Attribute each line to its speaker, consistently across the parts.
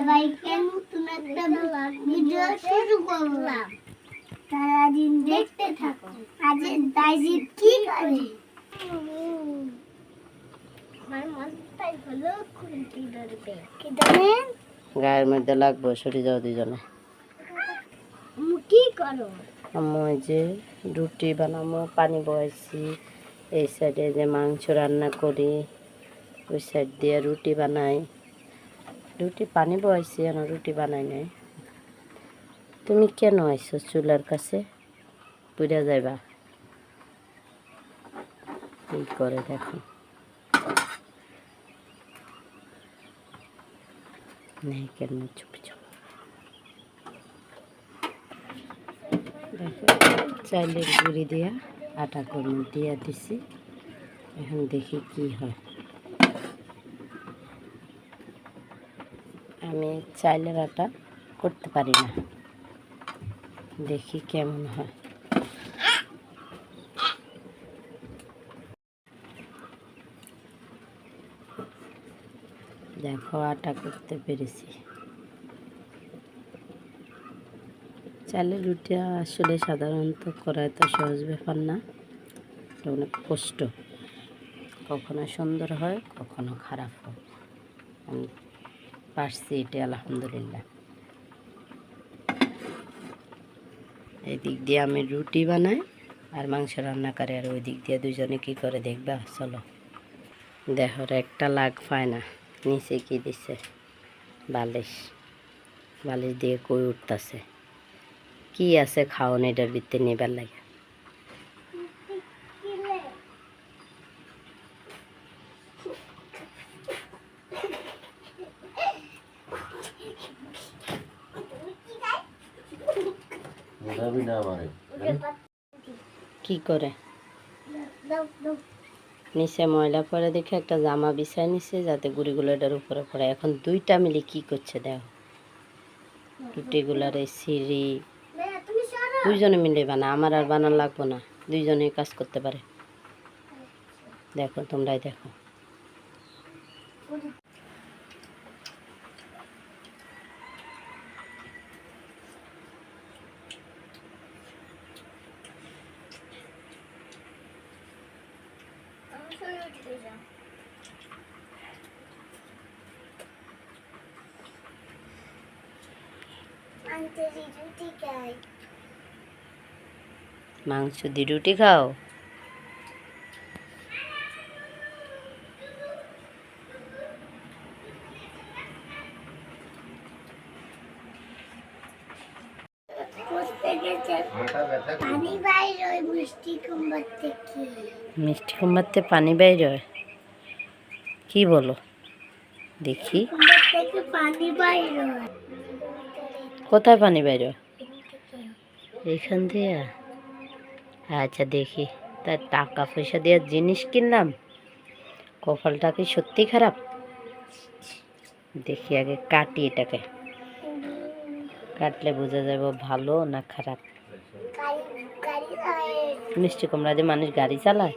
Speaker 1: সবাইকে নতুন একটা ভিডিও শুরু করলাম। সারাদিন দেখতে থাকো। আজ দাইজিৎ কি করে?
Speaker 2: গায়ের মধ্যে লাগবো সরে যাও দুজনে।
Speaker 1: কি
Speaker 2: যে রুটি বানাবো পানি এই সাইডে যে মাংস রান্না করি ওই সাইড দিয়ে রুটি বানাই। রুটি পানি বয়াইছি কেন রুটি বানাই নাই। তুমি কেন আইছো চুলার কাছে? পুড়ে যাইবা। কি করে দেখো। নেই কেন, চুপ চুপ। দেখো চাইলের গুঁড়ি দিয়া আটা কর্ম দিয়া দিছি। এখন দেখি কি হয়। আমি চাইলের আটা করতে পারি না। দেখি কেমন হয়। দেখো আটা করতে পেরেছি। চালের রুটি আসলে সাধারণত করা এত সহজ ব্যাপার না। এটা অনেক কষ্ট। কখনো সুন্দর হয়, কখনো খারাপ হয়। পারছি এটা, আলহামদুলিল্লাহ। এই দিক দিয়ে আমি রুটি বানাই, আর মাংস রান্না করে, আর ওই দিক দিয়ে দুজনে কি করে দেখবা? চলো। দেখো একটা লাগ পায় না। নিচে কি দিছে? বালিশ। বালিশ দিয়ে কই উঠতেছে? কি আছে খাওয়ান এটার ভিতরে নেবার লাগে
Speaker 3: বোঝাবি না আমারে
Speaker 2: কি করে? নিচে ময়লা পরে দেখে একটা জামা বিছাই নিছে, যাতে গুড়িগুলো এটার উপরে পড়ে। এখন দুইটা মিলে কি করছে দেখো। রুটিগুলার এই সিঁড়ি। দুইজনে মিলে বানা, আমার আর বানান লাগবো না। দুইজনে কাজ করতে পারে। দেখো, তোমরাই দেখো
Speaker 1: আমি সরে উঠে যাও আনতে রুটি খাই
Speaker 2: মাংস দিয়ে রুটি খাও?
Speaker 1: মিষ্টি
Speaker 2: কুমড়াতে পানি বাইর হয়? কি বলো? দেখি।
Speaker 1: পানি বাইরে হয়।
Speaker 2: কোথায় পানি বাইর? এইখান দিয়ে? আচ্ছা দেখি। তার টাকা পয়সা দিয়ে জিনিস কিনলাম। কপালটা কি সত্যি খারাপ? দেখি আগে কাটি এটাকে। কাটলে বোঝা যাবে ভালো না খারাপ। মিষ্টি কুমড়া দিয়ে মানুষ গাড়ি চালায়?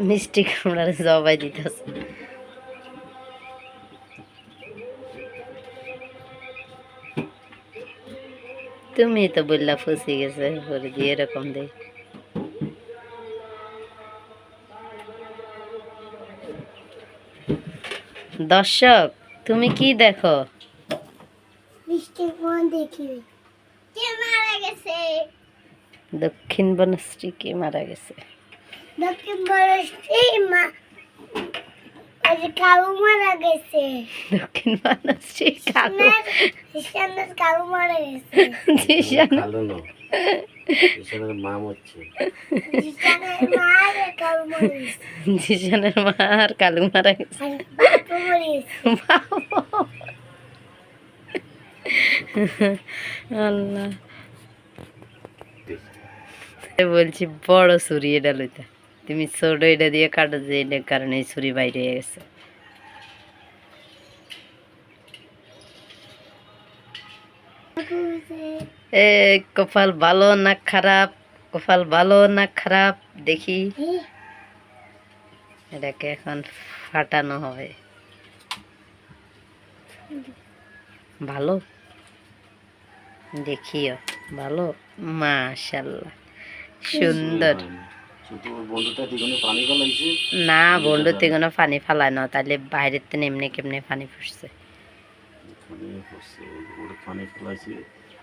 Speaker 2: মিষ্টি কুমড়ার জবাই দিতেছে। তুমি তো বললা ফসে গেছে করে দিয়ে এরকম দে। দর্শক তুমি কি দেখো? দক্ষিণ বনশ্রী কে মারা গেছে?
Speaker 1: দক্ষিণ বরস্তি মা ওই কাউ মারা গেছে।
Speaker 2: দক্ষিণ বনশ্রী কাকু
Speaker 1: হিসানের কাউ মারা গেছে।
Speaker 2: জিশান
Speaker 3: ভালো না কিষানের মাম হচ্ছে।
Speaker 1: হিসানের মা আর কাউ মারা গেছে।
Speaker 2: জিশানের মা আর কালু মারা গেছে।
Speaker 1: মরে
Speaker 2: আল্লাহ। বলছি বড় ছুরি এটা লইতে। তুমি ছোট এটা দিয়ে কাটো যে এটার কারণে ছুরি বাইরে হয়ে গেছে। এ, কপাল ভালো না খারাপ? কপাল ভালো না খারাপ? দেখি। এটাকে এখন ফাটানো হবে। ভালো? দেখিও। ভালো? মাশাল্লাহ। সুন্দর। না বন্ধুতে কোনো পানি ফালায় না তাহলে বাইরের তো এমনি কেমনি পানি ফুসছে
Speaker 3: পানি পড়ছে ওর পানি ফেলাইছে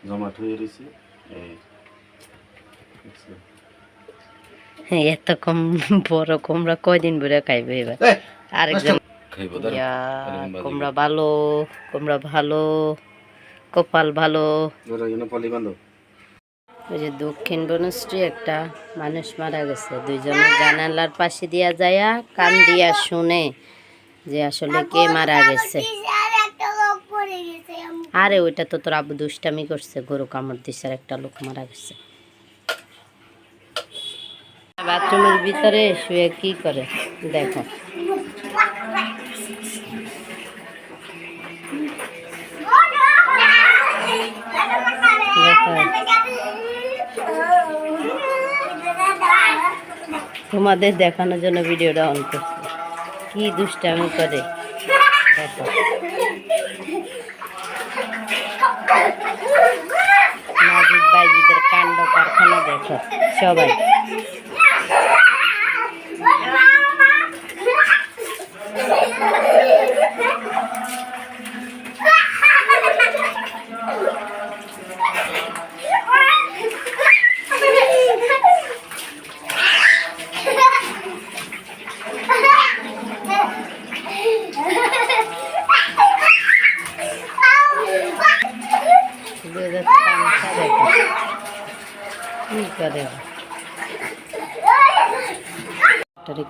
Speaker 3: জমাট হয়ে রয়েছে
Speaker 2: এত কম বড় কুমড়া কয়দিন ভরে খাইবে এবার? আরেকজন ইয়া, কুমড়া ভালো কুমড়া ভালো কপাল ভালো। ওই যে দক্ষিণ বনশ্রী একটা মানুষ মারা গেছে। দুইজনের জানালার পাশে দিয়া যায়া কান দিয়া শুনে যে আসলে কে মারা গেছে।
Speaker 1: আর
Speaker 2: ওইটা তো তোর আবু দুষ্টামি করছে, গরু কামড় দিছে আর একটা লোক মারা গেছে। বাথরুমের ভিতরে শুয়ে কি করে? দেখো। তোমাদের দেখানোর জন্য ভিডিওটা অন করছি। কি দুষ্টামি করে। দেখো। নাজিদ কাণ্ড কারখানা দেখো। সবাই।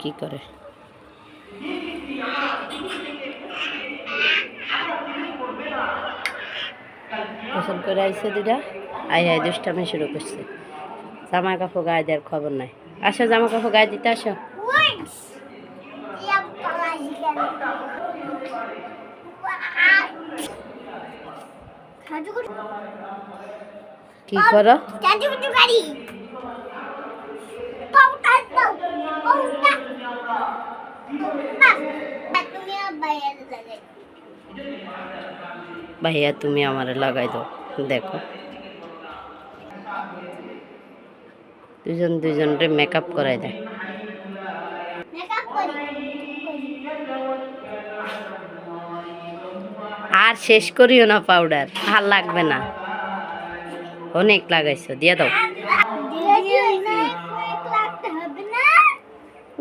Speaker 2: কি করে? পছন্দ করে আইসে দুটা আই আই দুষ্টামি শুরু করছে। জামা কাপড় গায়ে দেওয়ার খবর নাই। আসো জামা কাপড় গায়ে দিতে আসো। কি করো? ভাইয়া তুমি আমারে লাগাই দাও। দেখো। দুজন দুজনরে মেকআপ করাই দেয়। আর শেষ করিও না পাউডার আর লাগবে না। অনেক লাগাইছো দিয়ে দাও।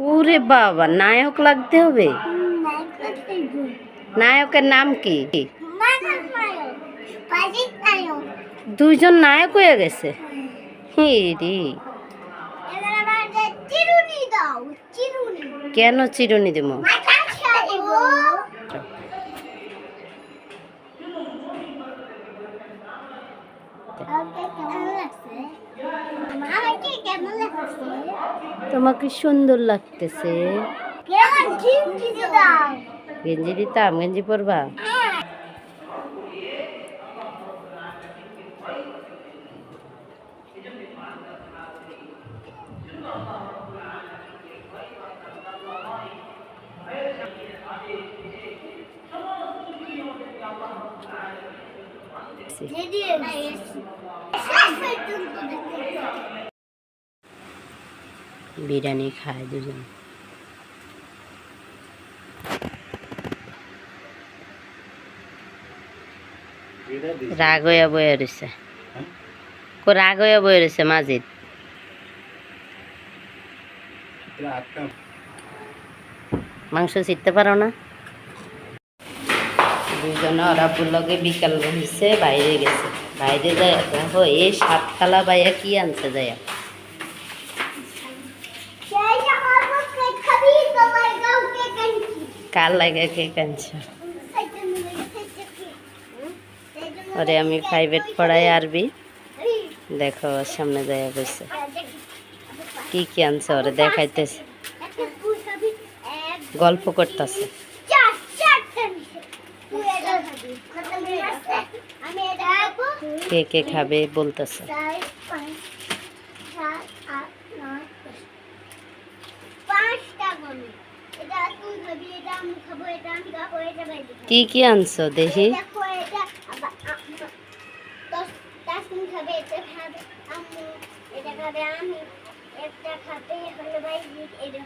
Speaker 2: ওরে বাবা নায়ক লাগতে হবে। নায়কের নাম কি? দুইজন নায়ক হয়ে গেছে। হি রে। কেন চিরুনি দেব? তোমাকে সুন্দর লাগতেছে? গেঞ্জি দিতাম গেঞ্জি পরবা? বিরিয়ানি খায় দুজন। রাগ হইয়া বয়ে রয়েছে রাগ হইয়া বয়ে রয়েছে মাজিদ। মাংস ছিটতে পারো না? দুজনে ওরা লগে বিকাল হয়েছে বাইরে গেছে। বাইরে যায় দেখো এই সাততলা বাইয়া কি আনছে যায় কার লাগে কে কানছে ওরে, আমি প্রাইভেট পড়াই আরবি। দেখো, সামনে যায় বসে কি কি আনছে ওরে, দেখাইতেছে। গল্প করতেছে। কে কে খাবে বলতেছে।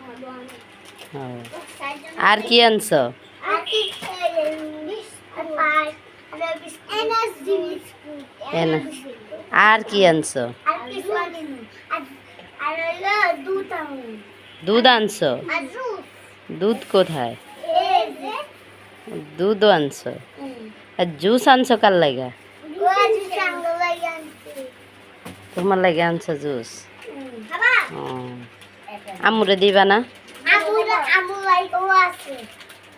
Speaker 1: হলো আমি
Speaker 2: ও,
Speaker 1: চারজন
Speaker 2: আর কি আনছো
Speaker 1: আর কি বিস্কুট আর এনার্জি বিস্কুট
Speaker 2: এনা- আর কি আনছো
Speaker 1: আর কিছু আনিনি আর আর হলো দুধ আনি
Speaker 2: দুধ আনছো
Speaker 1: আর জুস
Speaker 2: দুধ কোথায়? দুধও আনছো? আর জুস আনছো কার লাগা? তোমার লাগে আনছো জুস?
Speaker 1: বাবা
Speaker 2: দিবা না?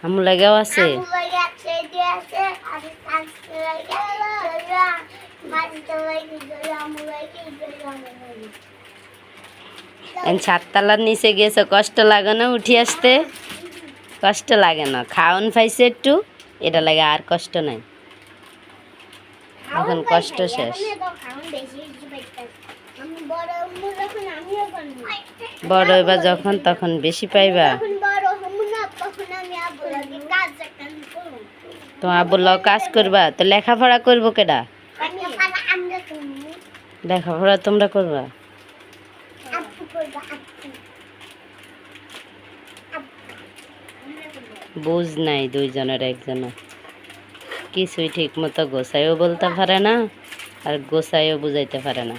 Speaker 1: আমু
Speaker 2: লাগেও আছে?
Speaker 1: আছে
Speaker 2: সাততলার নিচে গেছো কষ্ট লাগে না উঠি আসতে? কষ্ট লাগে না খাওন পাইছে একটু এটা লাগে আর কষ্ট নাই। এখন কষ্ট শেষ।
Speaker 1: বড় হমু যখন
Speaker 2: তখন বেশি পাইবা।
Speaker 1: যখন বড় হমু না তখন আমি আব্বু লাগে কাজ
Speaker 2: তো আবুল্লাহ কাজ করবা তো লেখাপড়া করব কেডা? লেখাপড়া তোমরা করবা? বুঝ নাই দুইজনের একজনের কিছুই ঠিক মতো গোসাইও বলতে পারে না আর গোসাইও বুঝাইতে পারে না।